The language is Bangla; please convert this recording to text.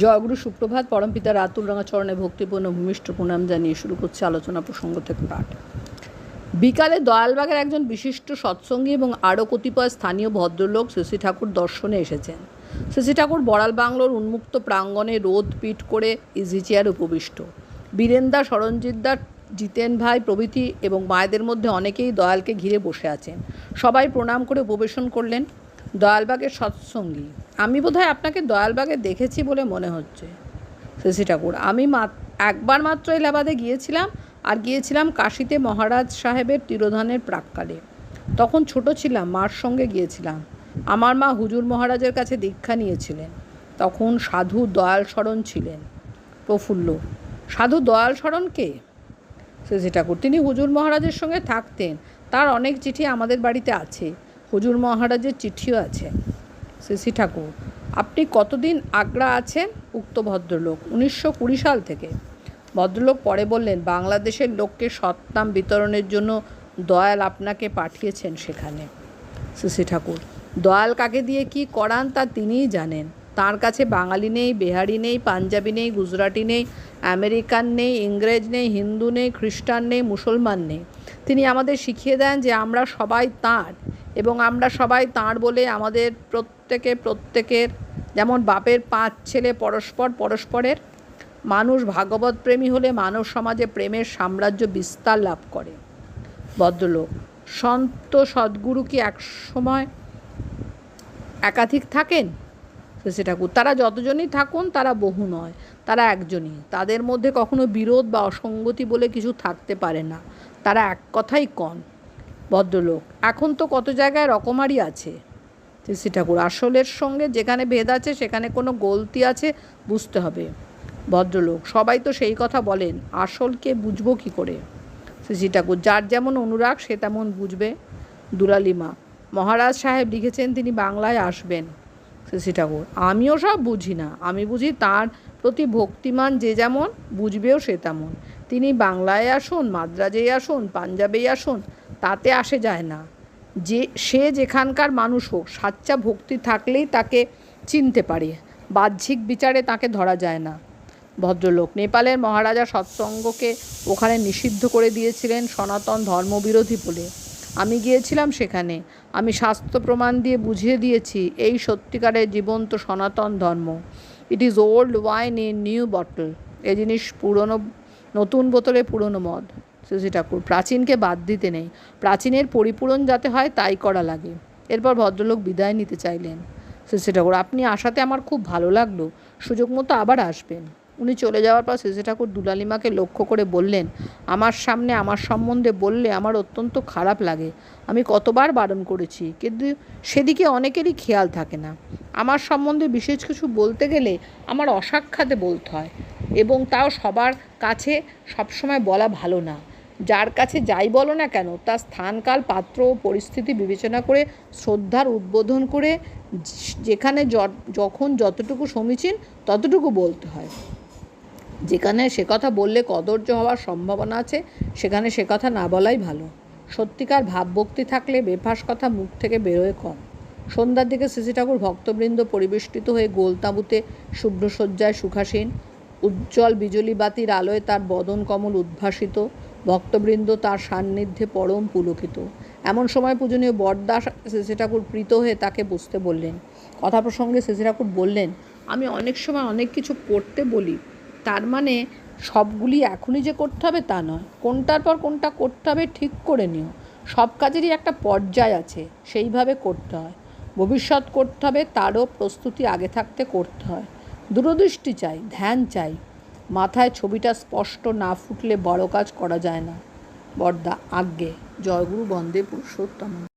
জয়গুরু সুপ্রভাত পরমপিতা রাতুল রাঙা চরণে ভক্তিপূর্ণ ভূমিষ্ঠ প্রণাম জানিয়ে শুরু করছে আলোচনা প্রসঙ্গ থেকে পাঠ। বিকালে দয়ালবাগের একজন বিশিষ্ট সৎসঙ্গী এবং আরও কতিপয় স্থানীয় ভদ্রলোক শশী ঠাকুর দর্শনে এসেছেন। শশী ঠাকুর বড়াল বাংলোর উন্মুক্ত প্রাঙ্গণে রোদ পিট করে ইজি চেয়ার উপবিষ্ট। বীরেন্দা সরঞ্জিতদার জিতেন ভাই, প্রভৃতি এবং মায়েদের মধ্যে অনেকেই দয়ালকে ঘিরে বসে আছেন। সবাই প্রণাম করে উপবেশন করলেন। দয়ালবাগের সৎসঙ্গী আমি বোধহয় আপনাকে দয়ালবাগে দেখেছি বলে মনে হচ্ছে, শশী ঠাকুর। আমি একবার মাত্র এলাহাবাদে গিয়েছিলাম আর গিয়েছিলাম কাশিতে মহারাজ সাহেবের তিরোধানের প্রাককালে। তখন ছোট ছিলাম, মার সঙ্গে গিয়েছিলাম। আমার মা হুজুর মহারাজের কাছে দীক্ষা নিয়েছিলেন। তখন সাধু দয়াল শরণ ছিলেন। প্রফুল্ল, সাধু দয়াল শরণ কে? শশী ঠাকুর, তিনি হুজুর মহারাজের সঙ্গে থাকতেন। তার অনেক চিঠি আমাদের বাড়িতে আছে। হুজুর মহারাজের চিঠিও আছে। শশী ঠাকুর, আপনি কতদিন আগ্রা আছেন? উক্ত ভদ্রলোক, উনিশশো কুড়ি সাল থেকে। ভদ্রলোক পরে বললেন, বাংলাদেশের লোককে সৎনাম বিতরণের জন্য দয়াল আপনাকে পাঠিয়েছেন সেখানে। শশী ঠাকুর, দয়াল কাকে দিয়ে কি করান তা তিনিই জানেন। তার কাছে বাঙালি নেই, বিহারি নেই, পাঞ্জাবি নেই, গুজরাটি নেই, আমেরিকান নেই, ইংরেজ নেই, হিন্দু নেই, খ্রিস্টান নেই, মুসলমান নেই। তিনি আমাদের শিখিয়ে দেন যে আমরা সবাই তাঁর। এবং আমরা সবাই তাঁর বলে আমাদের প্রত্যেকে, প্রত্যেকের, যেমন বাপের পাঁচ ছেলে পরস্পর, পরস্পরের মানুষ ভাগবত প্রেমী হলে মানব সমাজে প্রেমের সাম্রাজ্য বিস্তার লাভ করে। ভদ্রলোক, সন্ত সদ্গুরু কি এক সময় একাধিক থাকেন? শশী ঠাকুর, তারা যতজনই থাকুন, তারা বহু নয়, তারা একজনই। তাদের মধ্যে কখনো বিরোধ বা অসঙ্গতি বলে কিছু থাকতে পারে না। তারা এক কথাই কন। ভদ্রলোক। এখন তো কত জায়গায় রকমারি আছে। শশী ঠাকুর আসলের সঙ্গে যেখানে ভেদ আছে, সেখানে কোনো গলতি আছে, বুঝতে হবে। ভদ্রলোক, সবাই তো সেই কথা বলেন, আসলকে বুঝব কী করে? শশী ঠাকুর যার যেমন অনুরাগ, সে তেমন বুঝবে। দুলালিমা, মহারাজ সাহেব লিখেছেন তিনি বাংলায় আসবেন। শশী ঠাকুর আমিও সব বুঝি না। আমি বুঝি তার প্রতি ভক্তিমান যে যেমন, বুঝবেও সে তেমন। তিনি বাংলায় আসুন, মাদ্রাজেই আসুন, পাঞ্জাবেই আসুন তাতে আসে যায় না। যে, সে যেখানকার মানুষ হোক, সাচ্চা ভক্তি থাকলেই তাকে চিনতে পারে। বাহ্যিক বিচারে তাকে ধরা যায় না। ভদ্রলোক নেপালের মহারাজা সৎসঙ্গকে ওখানে নিষিদ্ধ করে দিয়েছিলেন সনাতন ধর্মবিরোধী বলে। আমি গিয়েছিলাম সেখানে। আমি স্বাস্থ্য প্রমাণ দিয়ে বুঝিয়ে দিয়েছি, এই সত্যিকারের জীবন্ত সনাতন ধর্ম। It is old wine in new bottle এ জিনিস পুরনো, নতুন বোতলে পুরনো মদ। শশী ঠাকুর, প্রাচীনকে বাদ দিতে নেই। প্রাচীনের পরিপূরণ যাতে হয় তাই করা লাগে। এরপর ভদ্রলোক বিদায় নিতে চাইলেন। শশী ঠাকুর, আপনি আসাতে আমার খুব ভালো লাগল। সুযোগ মতো আবার আসবেন। উনি চলে যাওয়ার পর শশী ঠাকুর দুলালিমাকে লক্ষ্য করে বললেন, আমার সামনে আমার সম্বন্ধে বললে আমার অত্যন্ত খারাপ লাগে। আমি কতবার বারণ করেছি, কিন্তু সেদিকে অনেকেরই খেয়াল থাকে না। আমার সম্বন্ধে বিশেষ কিছু বলতে গেলে আমার অসাক্ষাতে বলতে হয় এবং তাও সবার কাছে সবসময় বলা ভালো না। যার কাছে যাই বলো না কেন, তার স্থানকাল, পাত্র ও পরিস্থিতি বিবেচনা করে, শ্রদ্ধার উদ্বোধন করে যেখানে যখন যতটুকু সমীচীন, ততটুকু বলতে হয়। যেখানে সে কথা বললে কদর্য হওয়ার সম্ভাবনা আছে, সেখানে সে কথা না বলাই ভালো। সত্যিকার ভাবভক্তি থাকলে বেফাস কথা মুখ থেকে বেরোয় কম। সন্ধ্যার দিকে শ্রী ঠাকুর ভক্তবৃন্দ পরিবেষ্টিত হয়ে গোলতাঁবুতে শুভ্রসজ্জায় সুখাসীন, উজ্জ্বল বিজলি বাতির আলোয় তার বদন কমল উদ্ভাসিত ভক্তবৃন্দ তার সান্নিধ্যে পরম পুলকিত। এমন সময় পূজনীয় বরদাস শ্রী ঠাকুর প্রীত হয়ে তাকে বসতে বললেন, কথা প্রসঙ্গে শ্রী ঠাকুর বললেন, আমি অনেক সময় অনেক কিছু করতে বলি, তার মানে সবগুলি এখনই যে করতে হবে তা নয়। কোনটার পর কোনটা করতে হবে ঠিক করে নিও। সব কাজেরই একটা পর্যায় আছে, সেইভাবে করতে হয়। ভবিষ্যৎ করতে হবে, তারও প্রস্তুতি আগে থাকতে করতে হয়। দূরদৃষ্টি চাই, ধ্যান চাই মাথায় ছবিটা স্পষ্ট না ফুটলে বড় কাজ করা যায় না। বর্দা আজ্ঞে। জয়গুরু বন্দে পুরুষোত্তম।